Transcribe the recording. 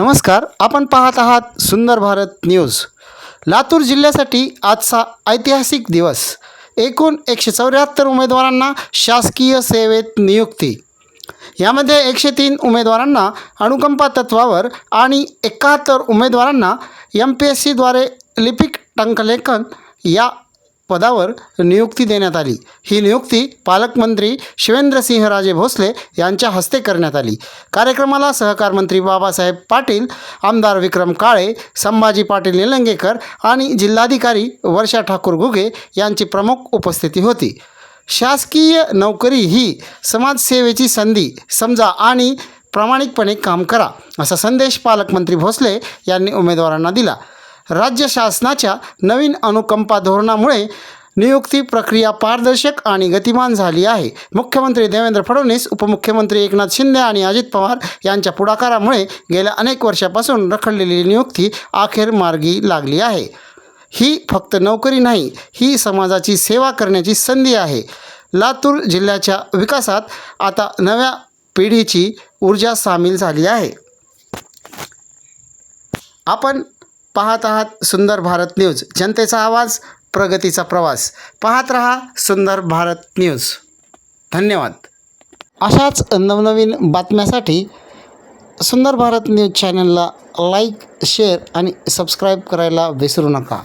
नमस्कार आपण पाहत आहात सुंदर भारत न्यूज. लातूर जिल्ह्यासाठी आजचा ऐतिहासिक दिवस. एकूण एकशे चौऱ्याहत्तर उमेदवारांना शासकीय सेवेत नियुक्ती. यामध्ये एकशे तीन उमेदवारांना अनुकंपा तत्वावर आणि एकाहत्तर उमेदवारांना एम पी एस सीद्वारे लिपिक टंकलेखन या पदावर नियुक्ती देण्यात आली. ही नियुक्ती पालकमंत्री शिवेंद्रसिंहराजे भोसले यांच्या हस्ते करण्यात आली. कार्यक्रमाला सहकार मंत्री बाबासाहेब पाटील आमदार विक्रम काळे संभाजी पाटील निलंगेकर आणि जिल्हाधिकारी वर्षा ठाकूर घुगे यांची प्रमुख उपस्थिती होती. शासकीय नोकरी ही समाजसेवेची संधी समजा आणि प्रामाणिकपणे काम करा असा संदेश पालकमंत्री भोसले यांनी उमेदवारांना दिला. राज्य शासनाच्या नवीन अनुकंपा धोरणामुळे नियुक्ती प्रक्रिया पारदर्शक आणि गतिमान झाली आहे. मुख्यमंत्री देवेंद्र फडणवीस उपमुख्यमंत्री एकनाथ शिंदे आणि अजित पवार यांच्या पुढाकारामुळे गेल्या अनेक वर्षापासून रखडलेली नियुक्ती अखेर मार्गी लागली आहे. ही फक्त नोकरी नाही ही समाजाची सेवा करण्याची संधी आहे. लातूर जिल्ह्याच्या विकासात आता नव्या पिढीची ऊर्जा सामील झाली आहे. आपण पाहत आहात सुंदर भारत न्यूज. जनतेचा आवाज प्रगतीचा प्रवास. पाहत रहा सुंदर भारत न्यूज. धन्यवाद. अशाच नवनवीन बातम्यासाठी सुंदर भारत न्यूज चॅनलला लाईक शेअर आणि सबस्क्राईब करायला विसरू नका.